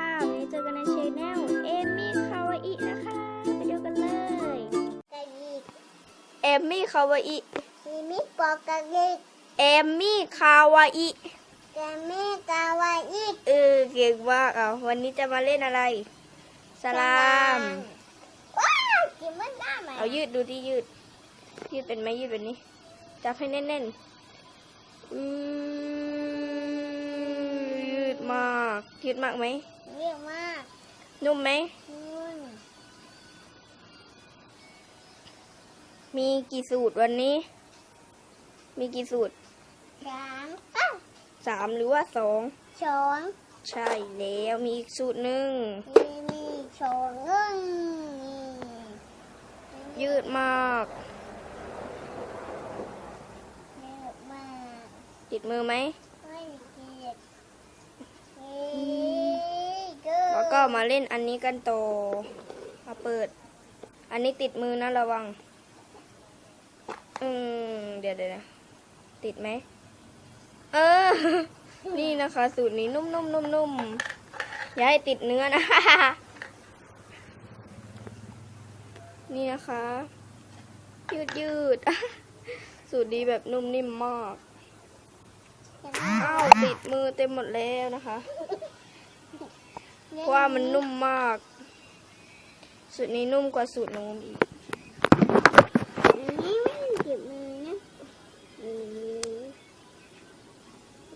ค่ะ วันนี้เจอกันในชแนลเอมมี่คาวาอินะคะ ไปดูกันเลยกะยิกเอมมี่คาวาอิมีมิปอกกะยิกเอมมี่คาวาอิกะเมกาวาอิกเออเก่งมากอะวันนี้จะมาเล่นอะไรสลามว้าวกินมันได้ไหมเอายืดดูที่ยืด ยืดเป็นไหมยืดแบบนี้จับให้แน่นๆอือยืดมากยืดมากไหม เยอะมากนุ่มไหมนุ่นมีกี่สูตรวันนี้ มีกี่สูตรสามอ้าวสามหรือว่าสองสองใช่แล้วมีอีกสูตรหนึ่งมีมีสองหนึ่งยืดมากเยอะมากติดมือไหม ไม่เกลียดนี่ ก็แล้วก็มาเล่นอันนี้กันต่อมาเปิด อันนี้ติดมือนะระวัง อืมเดี๋ยวเดี๋ยวนะติดไหม เออ นี่นะคะ สูตรนี้นุ่มๆนุ่มๆอย่าให้ติดเนื้อนะ นี่นะคะ ยืดยืดๆสูตรดีแบบนุ่มนิ่มมากอ้าวติดมือเต็มหมดแล้วนะคะ เพราะว่ามันนุ่มมาก สูตรนี้นุ่มกว่าสูตรนู้นอีกอันนี้ไม่เก็บมือนะอืม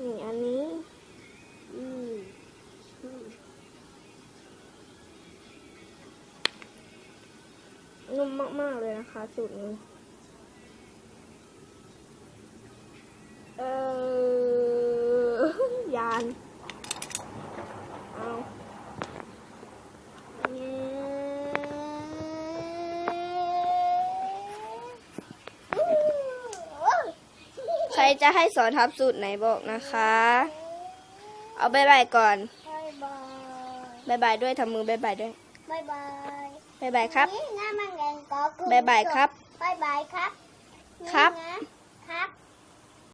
นี่อันนี้อืมนุ่มมาก ๆ เลยนะคะ สูตรนี้ เออยาน เอา ใค รจะให้สอนทับสูตรไหนบอกนะคะ เอาบายบายก่อนบายบายบายบายด้วยทำมือบายบายด้วยบายบายบายบายครับนี่นะมันแรงก็คือบายบายครับบายบายครับ ครับนี่นะครับ